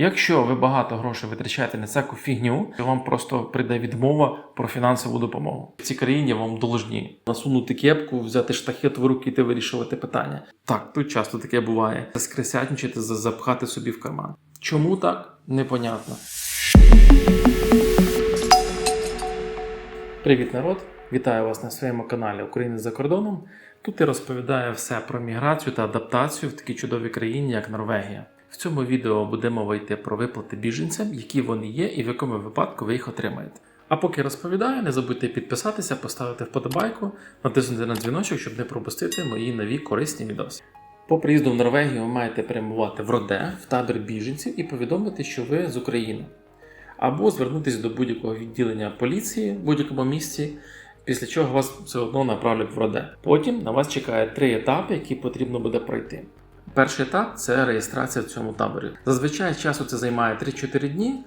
Якщо ви багато грошей витрачаєте на всяку фігню, то вам просто прийде відмова про фінансову допомогу. В цій країні вам должні насунути кепку, взяти штахет в руки та вирішувати питання. Так, тут часто таке буває. Скресятничати, за- запхати собі в карман. Чому так? Непонятно. Привіт, народ! Вітаю вас на своєму каналі України за кордоном. Тут я розповідаю все про міграцію та адаптацію в такій чудовій країні, як Норвегія. В цьому відео буде мова йти про виплати біженцям, які вони є і в якому випадку ви їх отримаєте. А поки розповідаю, не забудьте підписатися, поставити вподобайку, натиснути на дзвіночок, щоб не пропустити мої нові корисні відоси. По приїзду в Норвегію ви маєте прямувати в Роде, в табір біженців і повідомити, що ви з України або звернутися до будь-якого відділення поліції в будь-якому місці, після чого вас все одно направлять в роде. Потім на вас чекає три етапи, які потрібно буде пройти. Перший етап це реєстрація в цьому таборі. Зазвичай часу це займає 3-4 дні.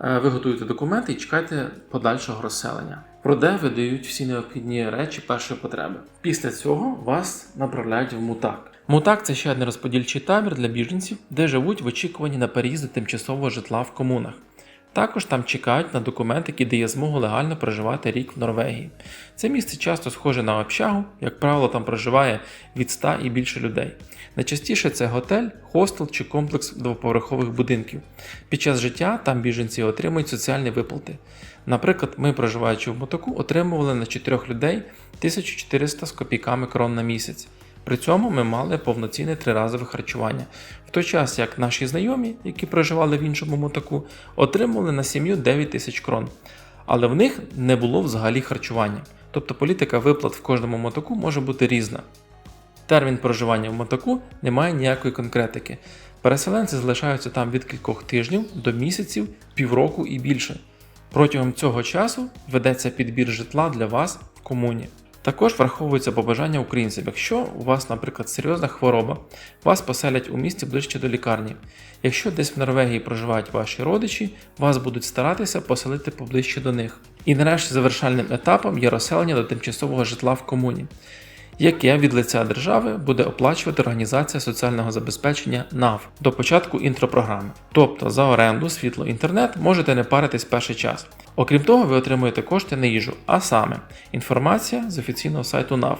Е, Ви готуєте документи і чекаєте подальшого розселення. про де видають всі необхідні речі першої потреби. Після цього вас направляють в мутак. Мутак це ще один розподільчий табір для біженців, де живуть в очікуванні на переїзд тимчасового житла в комунах. Також там чекають на документ, який дає змогу легально проживати рік в Норвегії. Це місце часто схоже на общагу, як правило, там проживає від 100 і більше людей. Найчастіше це готель, хостел чи комплекс двоповерхових будинків. Під час життя там біженці отримують соціальні виплати. Наприклад, ми, проживаючи в Мотоку, отримували на 4 людей 1400 з копійками крон на місяць. При цьому ми мали повноцінне триразове харчування, в той час як наші знайомі, які проживали в іншому мотаку, отримували на сім'ю 9 тисяч крон. Але в них не було взагалі харчування. Тобто політика виплат в кожному мотаку може бути різна. Термін проживання в мотаку не має ніякої конкретики. Переселенці залишаються там від кількох тижнів до місяців, півроку і більше. Протягом цього часу ведеться підбір житла для вас в комуні. Також враховуються побажання українців. Якщо у вас, наприклад, серйозна хвороба, вас поселять у місті ближче до лікарні. Якщо десь в Норвегії проживають ваші родичі, вас будуть старатися поселити поближче до них. І нарешті завершальним етапом є розселення до тимчасового житла в комуні, яке від лиця держави буде оплачувати організація соціального забезпечення НАВ до початку інтропрограми. Тобто за оренду, світло, інтернет можете не паритись перший час. Окрім того, ви отримуєте кошти на їжу, а саме інформація з офіційного сайту НАВ.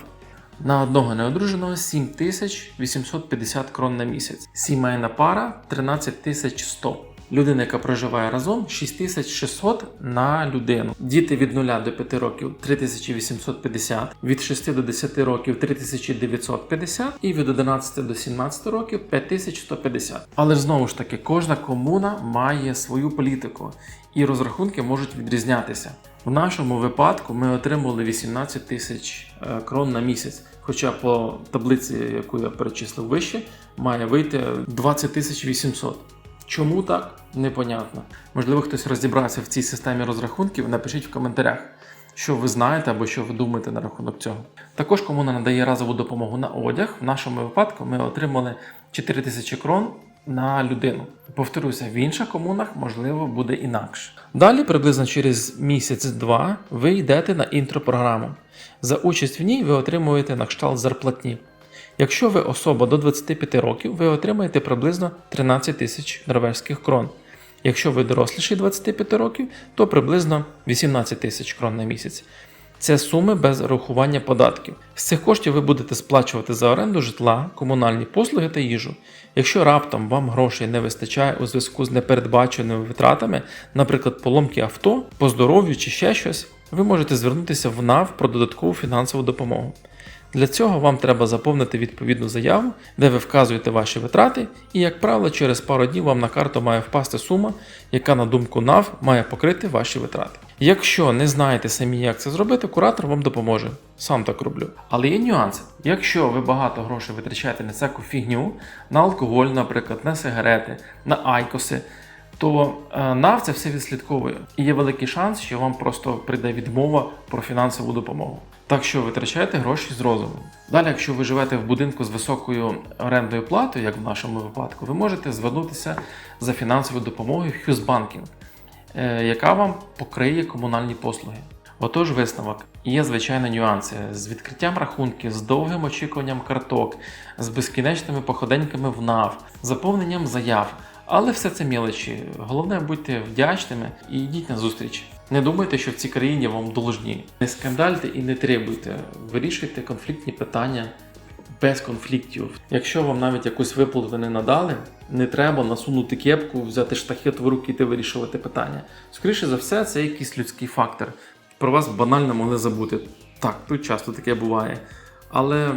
На одного неодруженого 7850 крон на місяць. Сімейна пара 13100. Людина, яка проживає разом, 6600 на людину. Діти від 0 до 5 років 3850, від 6 до 10 років 3950 і від 11 до 17 років 5150. Але ж знову ж таки, кожна комуна має свою політику, і розрахунки можуть відрізнятися. В нашому випадку ми отримували 18 тисяч е, крон на місяць. Хоча по таблиці, яку я перечислив вище, має вийти 20 тисяч 800. Чому так? Непонятно. Можливо, хтось розібрався в цій системі розрахунків. Напишіть в коментарях, що ви знаєте або що ви думаєте на рахунок цього. Також комуна надає разову допомогу на одяг. В нашому випадку ми отримали 4 тисячі крон на людину. Повторюся, в інших комунах можливо буде інакше. Далі, приблизно через місяць-два, ви йдете на інтропрограму. За участь в ній ви отримуєте на кшталт зарплатні. Якщо ви особа до 25 років, ви отримаєте приблизно 13 тисяч норвезьких крон. Якщо ви доросліші 25 років, то приблизно 18 тисяч крон на місяць. Це суми без рахування податків. З цих коштів ви будете сплачувати за оренду житла, комунальні послуги та їжу. Якщо раптом вам грошей не вистачає у зв'язку з непередбаченими витратами, наприклад, поломки авто, по здоров'ю чи ще щось, ви можете звернутися в НАВ про додаткову фінансову допомогу. Для цього вам треба заповнити відповідну заяву, де ви вказуєте ваші витрати, і, як правило, через пару днів вам на карту має впасти сума, яка, на думку НАВ, має покрити ваші витрати. Якщо не знаєте самі, як це зробити, куратор вам допоможе. Сам так роблю. Але є нюанси. Якщо ви багато грошей витрачаєте на всяку фігню, на алкоголь, наприклад, на сигарети, на айкоси, то е, НАВ це все відслідковує. І є великий шанс, що вам просто прийде відмова про фінансову допомогу. Так що витрачайте гроші з розумом. Далі, якщо ви живете в будинку з високою орендою платою, як в нашому випадку, ви можете звернутися за фінансовою допомогою Хюзбанкінг, е, яка вам покриє комунальні послуги. Отож, висновок. Є звичайно нюанси з відкриттям рахунків, з довгим очікуванням карток, з безкінечними походеньками в НАВ, заповненням заяв. Але все це мелочі. Головне будьте вдячними і йдіть на зустріч. Не думайте, що в цій країні вам должні. Не скандальте і не требуйте. Вирішуйте конфліктні питання без конфліктів. Якщо вам навіть якусь виплату не надали, не треба насунути кепку, взяти штахет в руки йти вирішувати питання. Скоріше за все, це якийсь людський фактор. Про вас банально могли забути. Так, тут часто таке буває. Але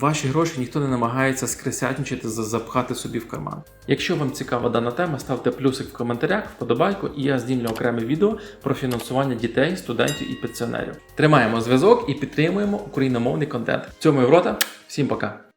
ваші гроші ніхто не намагається скресятничати, за- запхати собі в карман. Якщо вам цікава дана тема, ставте плюсик в коментарях, вподобайку, і я знімлю окреме відео про фінансування дітей, студентів і пенсіонерів. Тримаємо зв'язок і підтримуємо україномовний контент. В цьому Єврота. Всім пока!